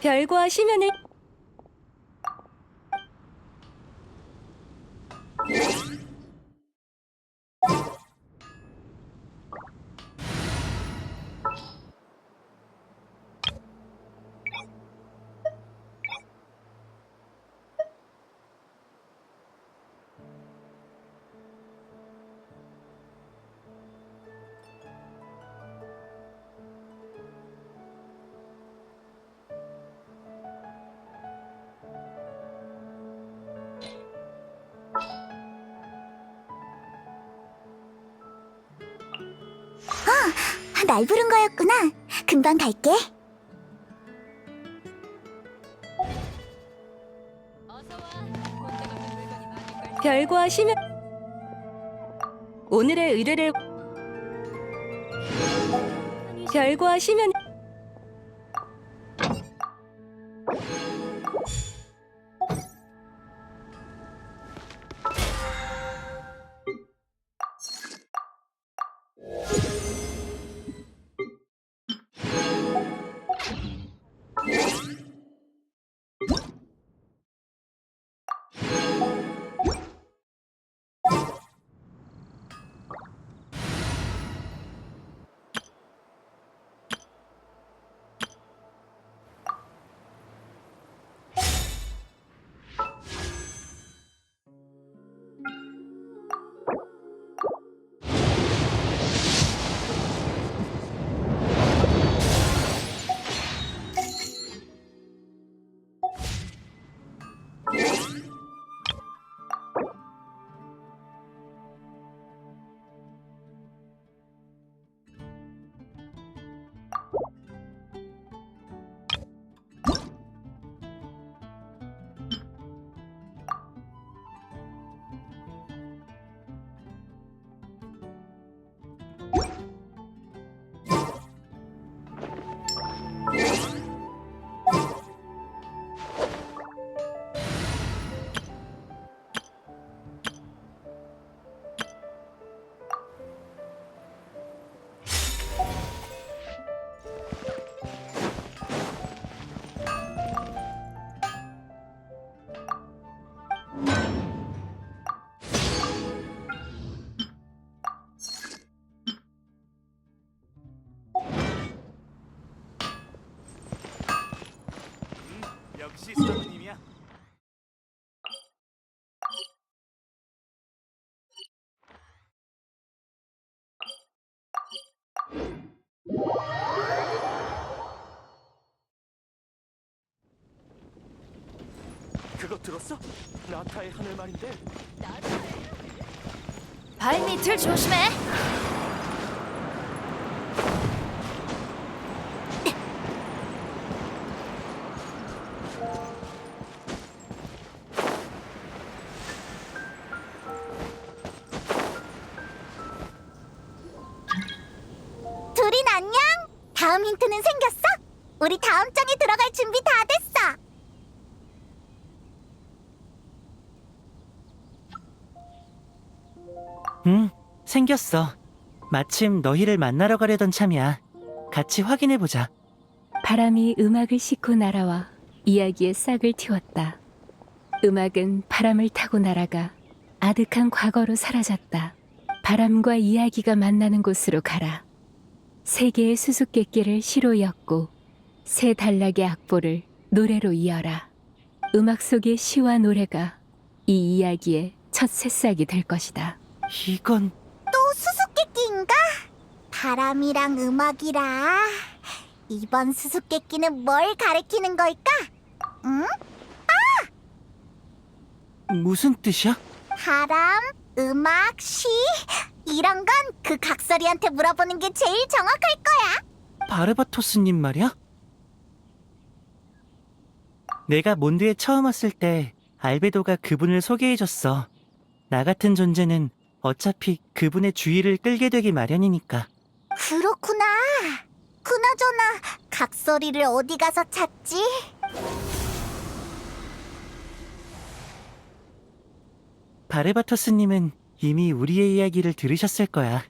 별과 심연을 날 부른 거였구나. 금방 갈게. 별과 심연 오늘의 의뢰를 별과 심연 역시 사모님이야. 그거 들었어? 나타의 하늘 말인데 발 밑을 조심해. 생겼어. 마침 너희를 만나러 가려던 참이야. 같이 확인해보자. 바람이 음악을 싣고 날아와 이야기의 싹을 틔웠다. 음악은 바람을 타고 날아가 아득한 과거로 사라졌다. 바람과 이야기가 만나는 곳으로 가라. 세 개의 수수께끼를 시로 엮고 세 단락의 악보를 노래로 이어라. 음악 속의 시와 노래가 이 이야기의 첫 새싹이 될 것이다. 이건? 바람이랑 음악이라. 이번 수수께끼는 뭘 가리키는 걸까? 응? 무슨 뜻이야? 바람, 음악, 시 이런 건 그 각설이한테 물어보는 게 제일 정확할 거야. 바르바토스님 말이야? 내가 몬드에 처음 왔을 때 알베도가 그분을 소개해줬어. 나 같은 존재는 어차피 그분의 주의를 끌게 되기 마련이니까. 그렇구나. 그나저나 각설이를 어디 가서 찾지? 바르바토스님은 이미 우리의 이야기를 들으셨을 거야.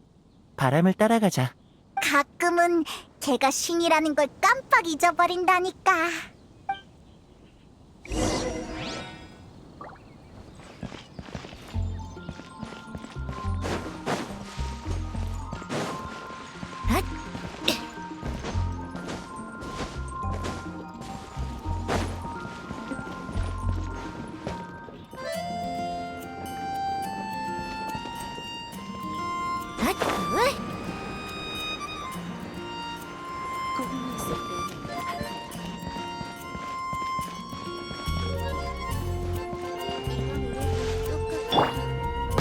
바람을 따라가자. 가끔은 걔가 신이라는 걸 깜빡 잊어버린다니까.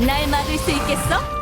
날 막을 수 있겠어?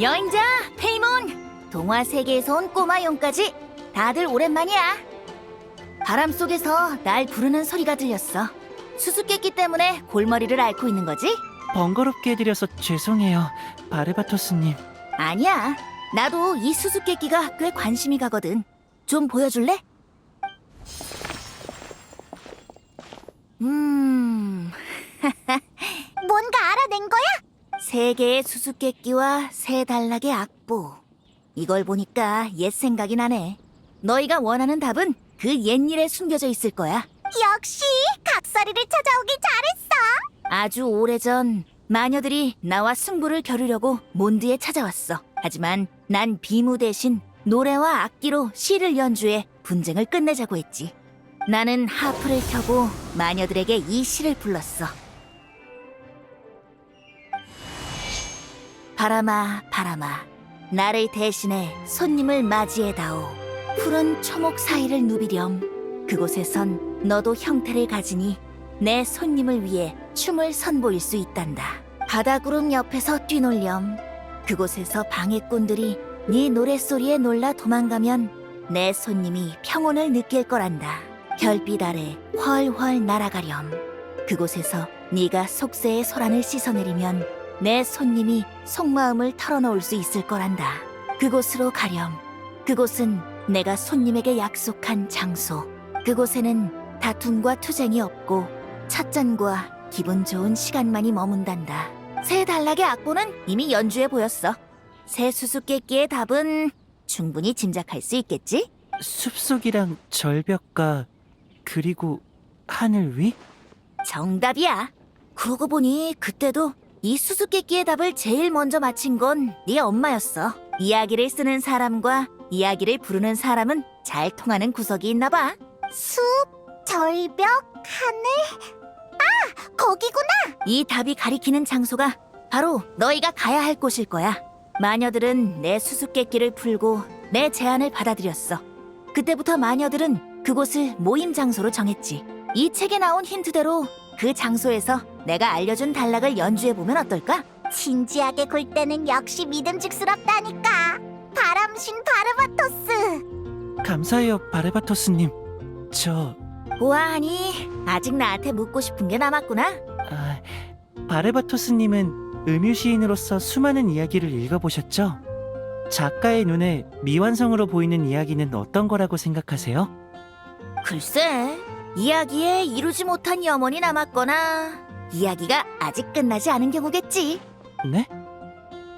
여행자 페이몬 동화 세계에서 온 꼬마 용까지 다들 오랜만이야 바람 속에서 날 부르는 소리가 들렸어 수수께끼 때문에 골머리를 앓고 있는 거지? 번거롭게 해드려서 죄송해요, 바르바토스님. 아니야. 나도 이 수수께끼가 꽤 관심이 가거든. 좀 보여줄래? 음. 뭔가 알아낸 거야? 세 개의 수수께끼와 세 단락의 악보. 이걸 보니까 옛 생각이 나네. 너희가 원하는 답은 그 옛일에 숨겨져 있을 거야. 역시 각설이를 찾아오길 잘했어. 아주 오래전 마녀들이 나와 승부를 겨루려고 몬드에 찾아왔어. 하지만 난 비무 대신 노래와 악기로 시를 연주해 분쟁을 끝내자고 했지. 나는 하프를 켜고 마녀들에게 이 시를 불렀어. 바람아, 바람아, 나를 대신해 손님을 맞이해다오. 푸른 초목 사이를 누비렴. 그곳에선 너도 형태를 가지니 내 손님을 위해 춤을 선보일 수 있단다. 바다구름 옆에서 뛰놀렴. 그곳에서 방해꾼들이 네 노랫소리에 놀라 도망가면 내 손님이 평온을 느낄 거란다. 별빛 아래 훨훨 날아가렴. 그곳에서 네가 속세의 소란을 씻어내리면 내 손님이 속마음을 털어놓을 수 있을 거란다. 그곳으로 가렴. 그곳은 내가 손님에게 약속한 장소. 그곳에는 다툼과 투쟁이 없고 찻잔과 기분 좋은 시간만이 머문단다. 새 단락의 악보는 이미 연주해 보였어. 새 수수께끼의 답은 충분히 짐작할 수 있겠지? 숲속이랑 절벽과 그리고 하늘 위? 정답이야. 그러고 보니 그때도 이 수수께끼의 답을 제일 먼저 맞힌 건 네 엄마였어. 이야기를 쓰는 사람과 이야기를 부르는 사람은 잘 통하는 구석이 있나 봐. 숲, 절벽, 하늘. 아, 거기구나. 이 답이 가리키는 장소가 바로 너희가 가야 할 곳일 거야. 마녀들은 내 수수께끼를 풀고 내 제안을 받아들였어. 그때부터 마녀들은 그곳을 모임 장소로 정했지. 이 책에 나온 힌트대로 그 장소에서 내가 알려준 단락을 연주해보면 어떨까? 진지하게 굴 때는 역시 믿음직스럽다니까. 바람신 바르바토스. 감사해요, 바르바토스님. 저, 보아하니 아직 나한테 묻고 싶은 게 남았구나. 아, 바르바토스님은 음유 시인으로서 수많은 이야기를 읽어보셨죠? 작가의 눈에 미완성으로 보이는 이야기는 어떤 거라고 생각하세요? 글쎄, 이야기에 이루지 못한 염원이 남았거나 이야기가 아직 끝나지 않은 경우겠지. 네?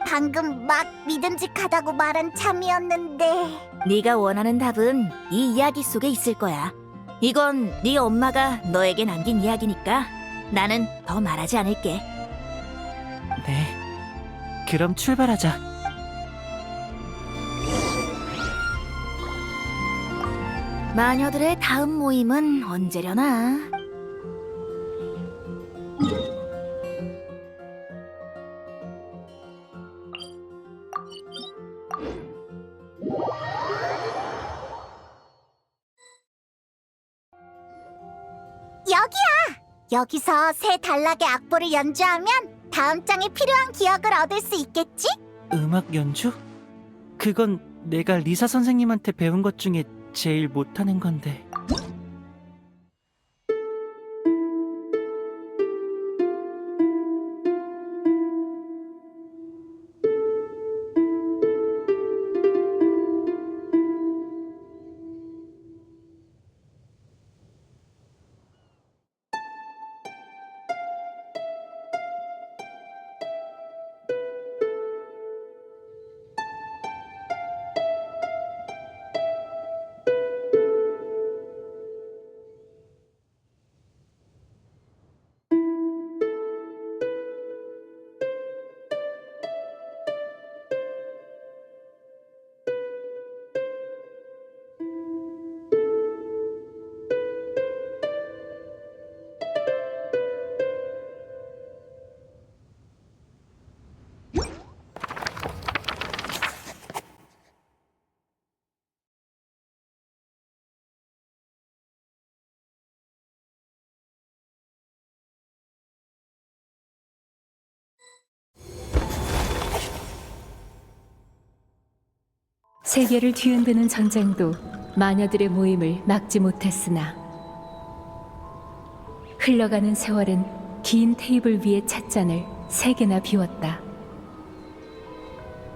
방금 막 믿음직하다고 말한 참이었는데 네가 원하는 답은 이 이야기 속에 있을 거야. 이건 네 엄마가 너에게 남긴 이야기니까 나는 더 말하지 않을게. 네. 그럼 출발하자. 마녀들의 다음 모임은 언제려나? 여기야! 여기서 새 단락의 악보를 연주하면 다음 장에 필요한 기억을 얻을 수 있겠지? 음악 연주? 그건 내가 리사 선생님한테 배운 것 중에 제일 못하는 건데. 세계를 뒤흔드는 전쟁도 마녀들의 모임을 막지 못했으나 흘러가는 세월은 긴 테이블 위의 찻잔을 세 개나 비웠다.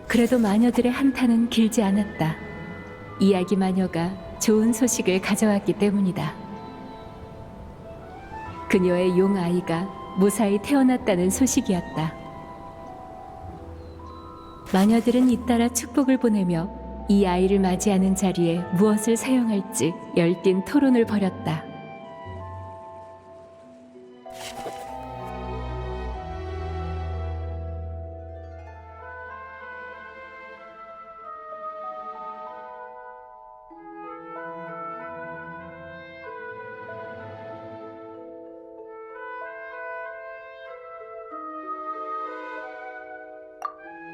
그래도 마녀들의 한탄은 길지 않았다. 이야기 마녀가 좋은 소식을 가져왔기 때문이다. 그녀의 용 아이가 무사히 태어났다는 소식이었다. 마녀들은 잇따라 축복을 보내며 이 아이를 맞이하는 자리에 무엇을 사용할지 열띤 토론을 벌였다.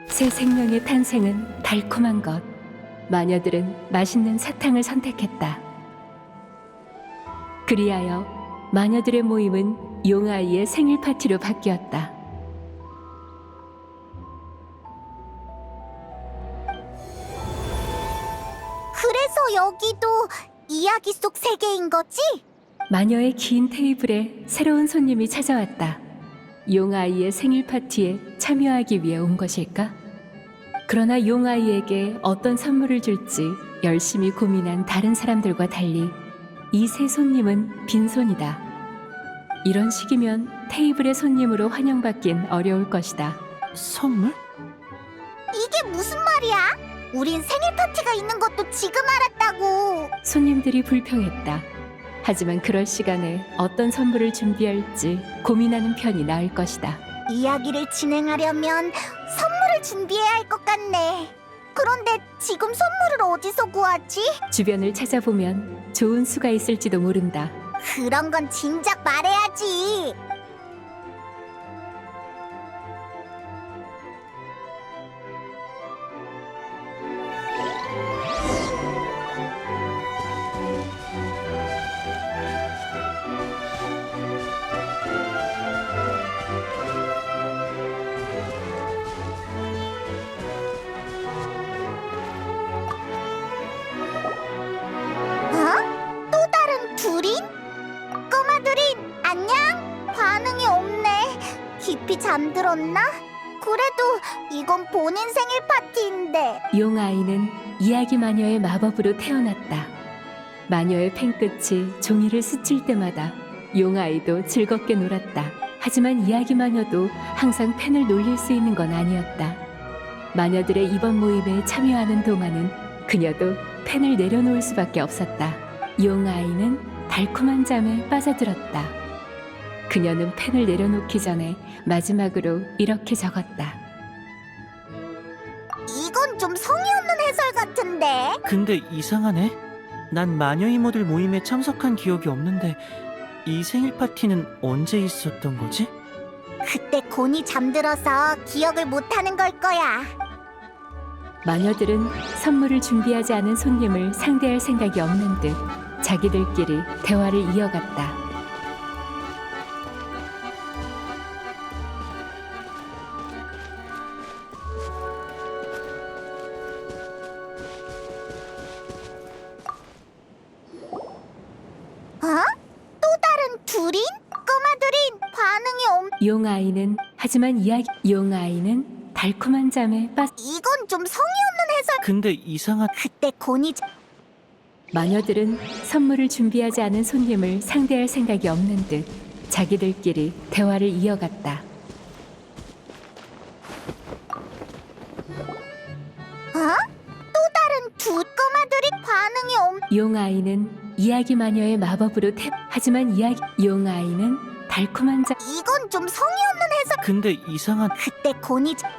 새 생명의 탄생은 달콤한 것. 마녀들은 맛있는 사탕을 선택했다. 그리하여 마녀들의 모임은 용아이의 생일 파티로 바뀌었다. 그래서 여기도 이야기 속 세계인 거지? 마녀의 긴 테이블에 새로운 손님이 찾아왔다. 용아이의 생일 파티에 참여하기 위해 온 것일까? 그러나 용아이에게 어떤 선물을 줄지 열심히 고민한 다른 사람들과 달리 이새 손님은 빈손이다. 이런 식이면 테이블의 손님으로 환영받긴 어려울 것이다. 선물? 이게 무슨 말이야? 우린 생일 파티가 있는 것도 지금 알았다고. 손님들이 불평했다. 하지만 그럴 시간에 어떤 선물을 준비할지 고민하는 편이 나을 것이다. 이야기를 진행하려면 선물 을 준비해야 할 것 같네. 그런데 지금 선물을 어디서 구하지? 주변을 찾아보면 좋은 수가 있을지도 모른다. 그런 건 진작 말해야지. 잠들었나? 그래도 이건 본인 생일 파티인데. 용아이는 이야기 마녀의 마법으로 태어났다. 마녀의 펜끝이 종이를 스칠 때마다 용아이도 즐겁게 놀았다. 하지만 이야기 마녀도 항상 펜을 놀릴 수 있는 건 아니었다. 마녀들의 이번 모임에 참여하는 동안은 그녀도 펜을 내려놓을 수밖에 없었다. 용아이는 달콤한 잠에 빠져들었다. 그녀는 펜을 내려놓기 전에 마지막으로 이렇게 적었다. 이건 좀 성의 없는 해설 같은데. 근데 이상하네. 난 마녀 이모들 모임에 참석한 기억이 없는데 이 생일 파티는 언제 있었던 거지? 그때 곤이 잠들어서 기억을 못하는 걸 거야. 마녀들은 선물을 준비하지 않은 손님을 상대할 생각이 없는 듯 자기들끼리 대화를 이어갔다. 하지만 이야기 용아이는 달콤한 잠에 빠 이건 좀 성의 없는 해설. 근데 이상한 그때 곤이 잠- 마녀들은 선물을 준비하지 않은 손님을 상대할 생각이 없는 듯 자기들끼리 대화를 이어갔다. 어? 또 다른 두 꼬마들이 반응이 없. 용아이는 이야기 마녀의 마법으로 탭 하지만 이야기 용아이는 달콤한 잠 이건 좀 성의 없는 해설. 근데 이상한 그때 곤이 잠-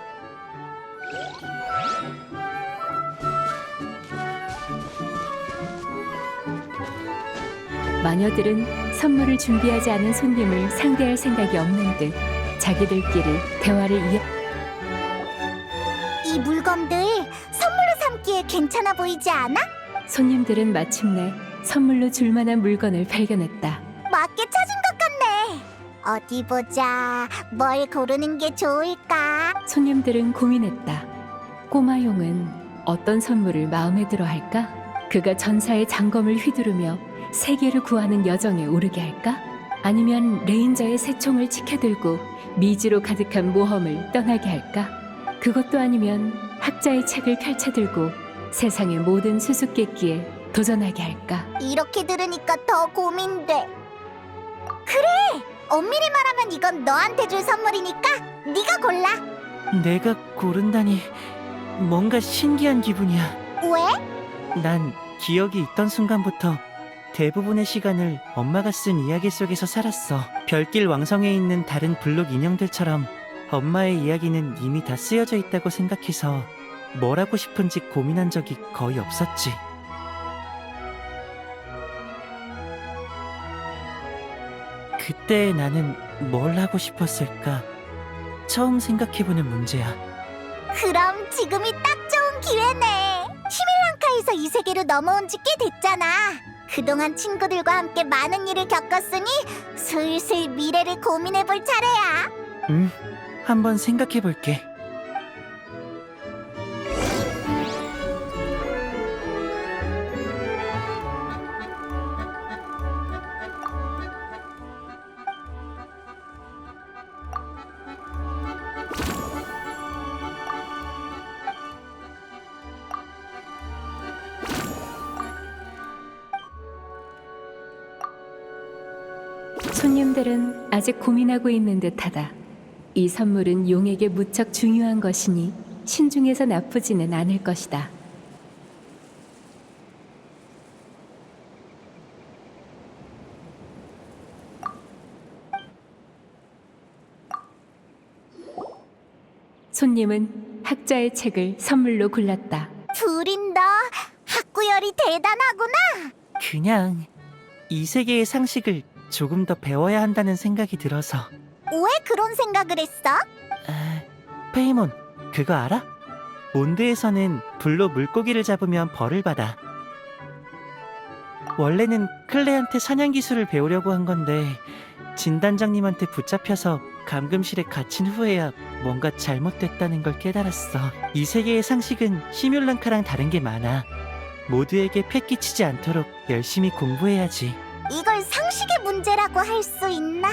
마녀들은 선물을 준비하지 않은 손님을 상대할 생각이 없는 듯 자기들끼리 대화를 이어 이 물건들 선물로 삼기에 괜찮아 보이지 않아? 손님들은 마침내 선물로 줄 만한 물건을 발견했다. 맞게 찾은 것. 어디 보자. 뭘 고르는 게 좋을까? 손님들은 고민했다. 꼬마용은 어떤 선물을 마음에 들어 할까? 그가 전사의 장검을 휘두르며 세계를 구하는 여정에 오르게 할까? 아니면 레인저의 새총을 치켜들고 미지로 가득한 모험을 떠나게 할까? 그것도 아니면 학자의 책을 펼쳐들고 세상의 모든 수수께끼에 도전하게 할까? 이렇게 들으니까 더 고민돼. 그래. 엄밀히 말하면 이건 너한테 줄 선물이니까 네가 골라. 내가 고른다니 뭔가 신기한 기분이야. 왜? 난 기억이 있던 순간부터 대부분의 시간을 엄마가 쓴 이야기 속에서 살았어. 별길 왕성에 있는 다른 블록 인형들처럼 엄마의 이야기는 이미 다 쓰여져 있다고 생각해서 뭘 하고 싶은지 고민한 적이 거의 없었지. 그때 나는 뭘 하고 싶었을까? 처음 생각해보는 문제야. 그럼 지금이 딱 좋은 기회네. 시밀랑카에서 이 세계로 넘어온 지 꽤 됐잖아. 그동안 친구들과 함께 많은 일을 겪었으니 슬슬 미래를 고민해 볼 차례야. 응, 한번 생각해볼게. 손님들은 아직 고민하고 있는 듯하다. 이 선물은 용에게 무척 중요한 것이니 신중해서 나쁘지는 않을 것이다. 손님은 학자의 책을 선물로 골랐다. 둘인 너 학구열이 대단하구나. 그냥 이 세계의 상식을 조금 더 배워야 한다는 생각이 들어서. 왜 그런 생각을 했어? 아, 페이몬, 그거 알아? 몬드에서는 불로 물고기를 잡으면 벌을 받아. 원래는 클레한테 사냥 기술을 배우려고 한 건데 진단장님한테 붙잡혀서 감금실에 갇힌 후에야 뭔가 잘못됐다는 걸 깨달았어. 이 세계의 상식은 시뮬랑카랑 다른 게 많아. 모두에게 패 끼치지 않도록 열심히 공부해야지. 이걸 상식의 문제라고 할 수 있나?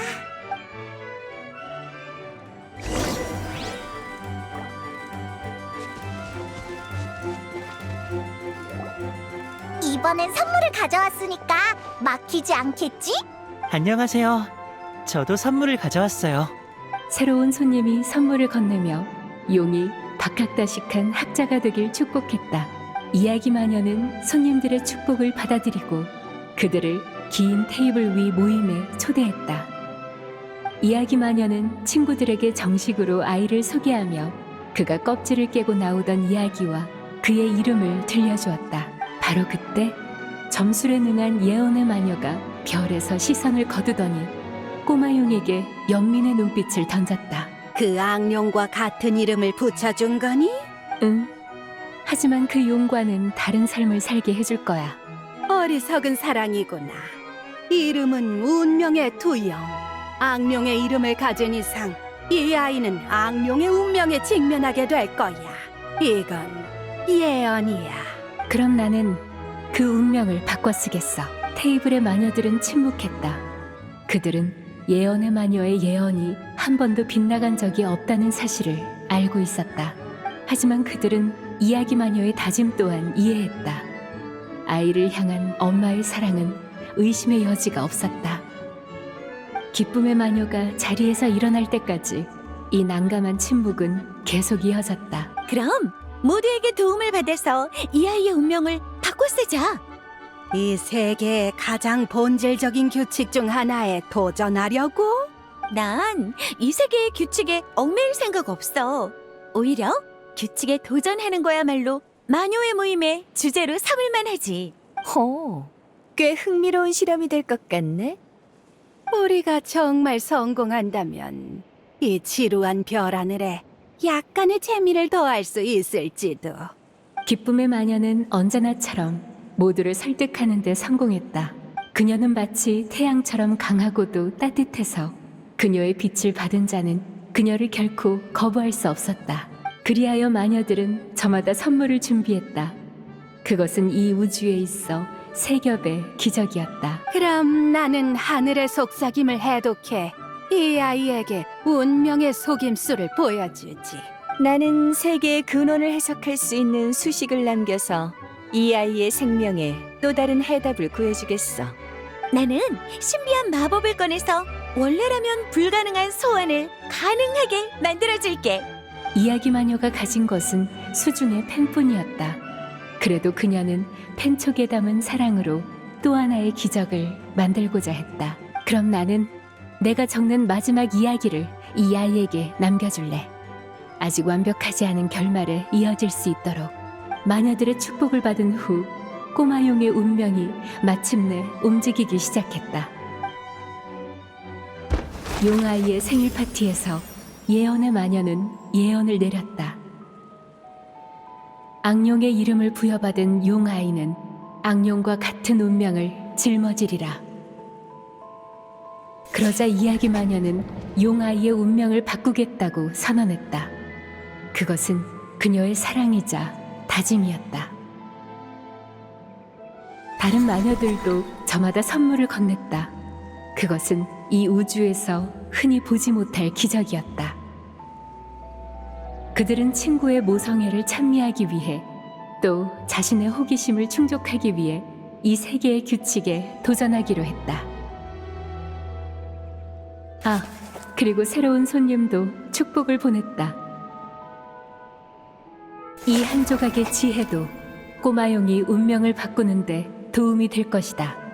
이번엔 선물을 가져왔으니까 막히지 않겠지? 안녕하세요. 저도 선물을 가져왔어요. 새로운 손님이 선물을 건네며 용이 박학다식한 학자가 되길 축복했다. 이야기 마녀는 손님들의 축복을 받아들이고 그들을 긴 테이블 위 모임에 초대했다. 이야기 마녀는 친구들에게 정식으로 아이를 소개하며 그가 껍질을 깨고 나오던 이야기와 그의 이름을 들려주었다. 바로 그때 점술에 능한 예언의 마녀가 별에서 시선을 거두더니 꼬마용에게 연민의 눈빛을 던졌다. 그 악령과 같은 이름을 붙여준 거니? 응. 하지만 그 용과는 다른 삶을 살게 해줄 거야. 어리석은 사랑이구나. 이름은 운명의 투영. 악령의 이름을 가진 이상 이 아이는 악령의 운명에 직면하게 될 거야. 이건 예언이야. 그럼 나는 그 운명을 바꿔 쓰겠어. 테이블의 마녀들은 침묵했다. 그들은 예언의 마녀의 예언이 한 번도 빗나간 적이 없다는 사실을 알고 있었다. 하지만 그들은 이야기 마녀의 다짐 또한 이해했다. 아이를 향한 엄마의 사랑은 의심의 여지가 없었다. 기쁨의 마녀가 자리에서 일어날 때까지 이 난감한 침묵은 계속 이어졌다. 그럼 모두에게 도움을 받아서 이 아이의 운명을 바꿔 쓰자. 이 세계의 가장 본질적인 규칙 중 하나에 도전하려고? 난 이 세계의 규칙에 얽매일 생각 없어. 오히려 규칙에 도전하는 거야말로 마녀의 모임의 주제로 삼을 만하지. 호, 꽤 흥미로운 실험이 될 것 같네. 우리가 정말 성공한다면 이 지루한 별 하늘에 약간의 재미를 더할 수 있을지도. 기쁨의 마녀는 언제나처럼 모두를 설득하는 데 성공했다. 그녀는 마치 태양처럼 강하고도 따뜻해서 그녀의 빛을 받은 자는 그녀를 결코 거부할 수 없었다. 그리하여 마녀들은 저마다 선물을 준비했다. 그것은 이 우주에 있어 세 겹의 기적이었다. 그럼 나는 하늘의 속삭임을 해독해 이 아이에게 운명의 속임수를 보여주지. 나는 세계의 근원을 해석할 수 있는 수식을 남겨서 이 아이의 생명에 또 다른 해답을 구해주겠어. 나는 신비한 마법을 꺼내서 원래라면 불가능한 소원을 가능하게 만들어줄게. 이야기 마녀가 가진 것은 수중의 펜뿐이었다. 그래도 그녀는 펜촉에 담은 사랑으로 또 하나의 기적을 만들고자 했다. 그럼 나는 내가 적는 마지막 이야기를 이 아이에게 남겨줄래. 아직 완벽하지 않은 결말에 이어질 수 있도록 마녀들의 축복을 받은 후 꼬마용의 운명이 마침내 움직이기 시작했다. 용아이의 생일 파티에서 예언의 마녀는 예언을 내렸다. 악룡의 이름을 부여받은 용아이는 악룡과 같은 운명을 짊어지리라. 그러자 이야기 마녀는 용아이의 운명을 바꾸겠다고 선언했다. 그것은 그녀의 사랑이자 다짐이었다. 다른 마녀들도 저마다 선물을 건넸다. 그것은 이 우주에서 흔히 보지 못할 기적이었다. 그들은 친구의 모성애를 찬미하기 위해 또 자신의 호기심을 충족하기 위해 이 세계의 규칙에 도전하기로 했다. 아, 그리고 새로운 손님도 축복을 보냈다. 이 한 조각의 지혜도 꼬마용이 운명을 바꾸는데 도움이 될 것이다.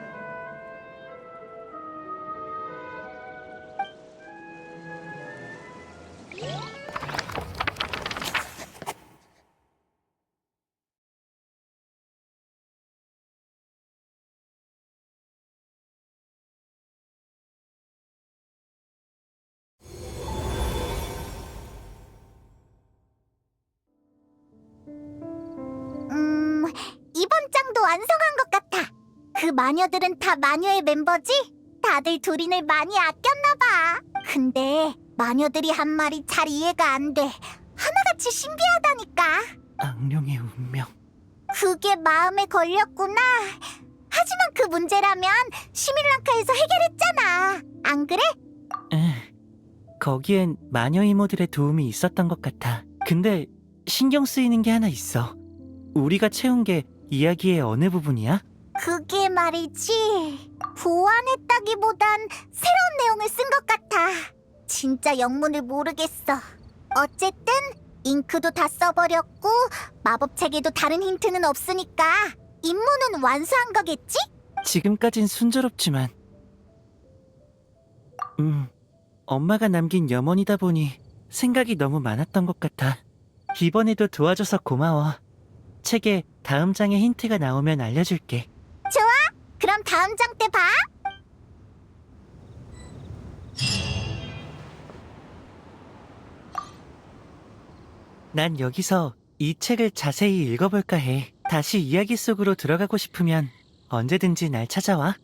완성한 것 같아. 그 마녀들은 다 마녀의 멤버지? 다들 두린을 많이 아꼈나 봐. 근데 마녀들이 한 말이 잘 이해가 안 돼. 하나같이 신비하다니까. 악령의 운명. 그게 마음에 걸렸구나. 하지만 그 문제라면 시밀랑카에서 해결했잖아. 안 그래? 에, 거기엔 마녀 이모들의 도움이 있었던 것 같아. 근데 신경 쓰이는 게 하나 있어. 우리가 채운 게 이야기의 어느 부분이야? 그게 말이지. 보완했다기보단 새로운 내용을 쓴 것 같아. 진짜 영문을 모르겠어. 어쨌든 잉크도 다 써버렸고 마법 책에도 다른 힌트는 없으니까 임무는 완수한 거겠지? 지금까진 순조롭지만 음 엄마가 남긴 염원이다 보니 생각이 너무 많았던 것 같아 이번에도 도와줘서 고마워 책에 다음 장에 힌트가 나오면 알려줄게. 그럼 다음 장 때 봐. 난 여기서 이 책을 자세히 읽어볼까 해. 다시 이야기 속으로 들어가고 싶으면 언제든지 날 찾아와